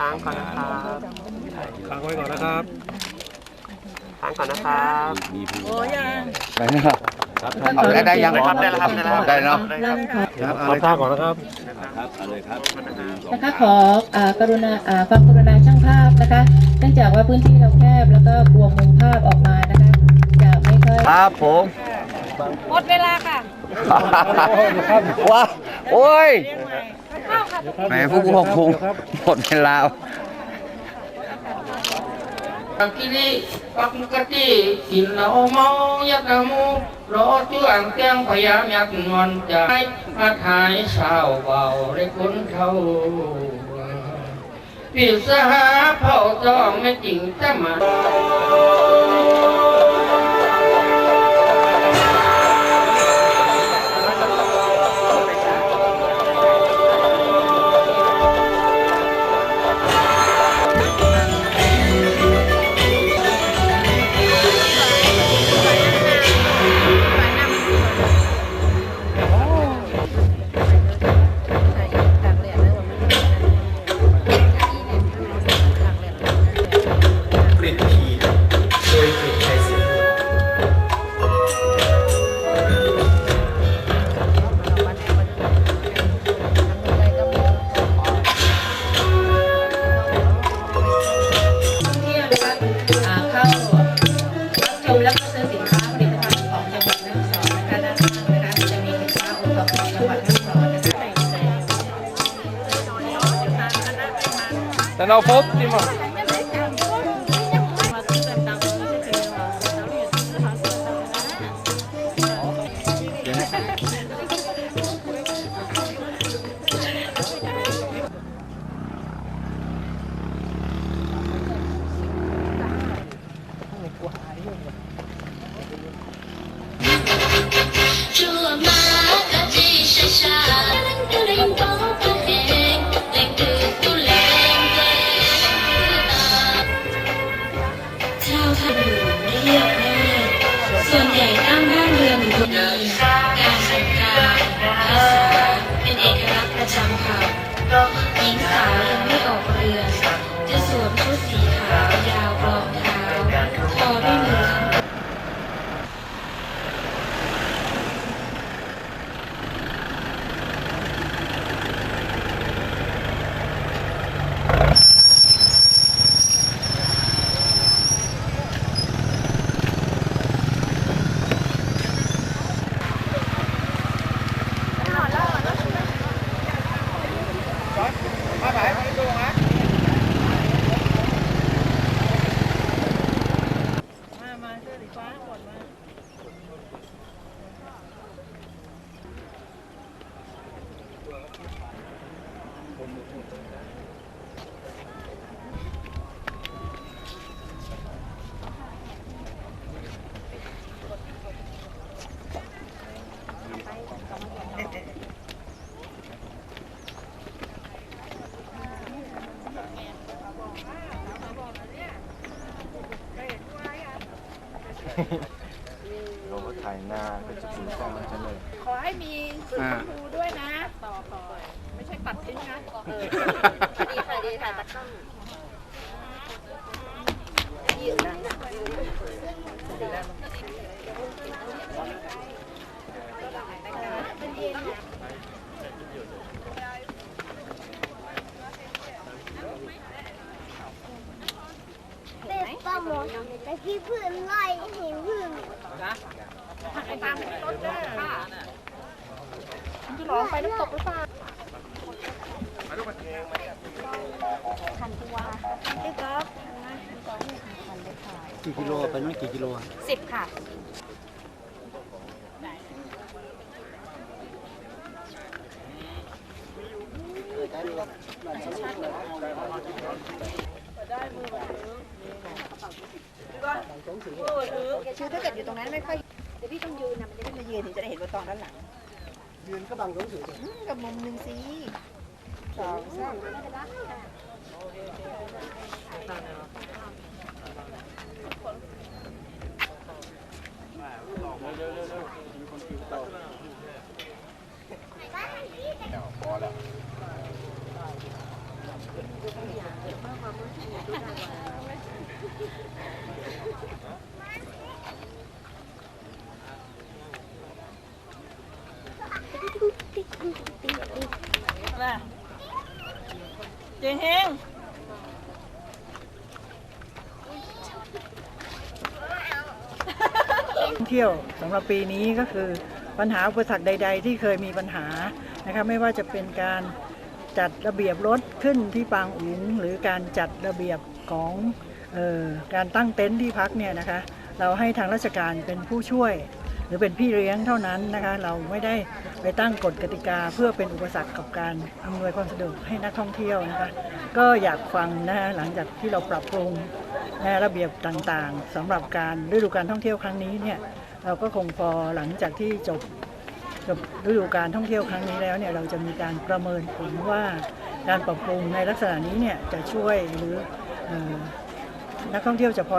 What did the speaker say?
ค้างก่อนนะครับค้างไว้ก่อนนะครับค้างก่อนนะครับโอ้ยังได้นะครับเอาได้ได้ยังได้ครับได้แล้วครับได้แล้วได้เนาะได้ครับครับเอาขอเลยท่าก่อนนะครับนะคะขออ่ากรุณาอ่าความกรุณาช่างภาพนะคะ เนื่องจากว่าพื้นที่เราแคบแล้วก็กลัวมุมภาพออกมานะคะจะไม่ค่อยครับผมหมดเวลาค่ะว้าโอ้ย เรียกใหม่เข้าค่ะแหมผู้ควบคุมหมดเวลา kiri pakukati inna omau yakamu lo chuang tiang phayam yak ngon chai hát hai sao vào để cuốn thâu vì sa phao cho mấy chỉnh tâm mà ก แต่เราพบที่มา祝 หญิงสาวยังไม่ออกเรือนจะสวมชุดสีขาวยาวรองเท้าทอด้วยมือทั้ง มามาเสื้อสีฟ้าหมดมา เราก็ถ่ายหน้าเป็นจุดศูนย์กล้องฉันเลยขอให้มีสีชมพูด้วยนะ ต่อต่อ ช่ตัดทิ้งนะเออดีค่ะดีค่ะตัดต้องยืนนะเป็นปลาหมอแต่ที่พื้นไล่เห็นพื้นไปตามที่รถเด้อค่ะจะร้องไปน้ำตกหรือเปล่า กี่กิโลไปนั่นกี่กิโลสิบค่ะคือถ้าเกิดอยู่ตรงนั้นไม่ค่อยเดี๋ยวพี่ต้องยืนนะมันจะได้มายืนถึงจะได้เห็นว่าตองด้านหลัง ยืนก็บังสูงสูงกับมุมหนึ่งสิ สองสามพอแล้ว ห้งท่องเที่ยวสำหรับปีนี้ก็คือปัญหาอุปสรรคใด ๆ ที่เคยมีปัญหานะคะไม่ว่าจะเป็นการจัดระเบียบรถขึ้นที่ปางอุ๋งหรือการจัดระเบียบของออการตั้งเต็นท์ที่พักเนี่ยนะคะเราให้ทางราชการเป็นผู้ช่วย รือเป็นพี่เลี้ยงเท่านั้นนะคะเราไม่ได้ไปตั้งกฎกติกา เพื่อเป็นอุปสรรคกับการอำนวยความสะดวกให้นักท่องเที่ยวนะคะก็อยากฟังนะคะหลังจากที่เราปรับปรุงนะระเบียบต่างๆสำหรับการฤดูการท่องเที่ยวครั้งนี้เนี่ยเราก็คงพอหลังจากที่จบจบฤดูการท่องเที่ยวครั้งนี้แล้วเนี่ยเราจะมีการประเมินผลว่าการปรับปรุงในลักษณะนี้เนี่ยจะช่วยหรือออนักท่องเที่ยวจะพอ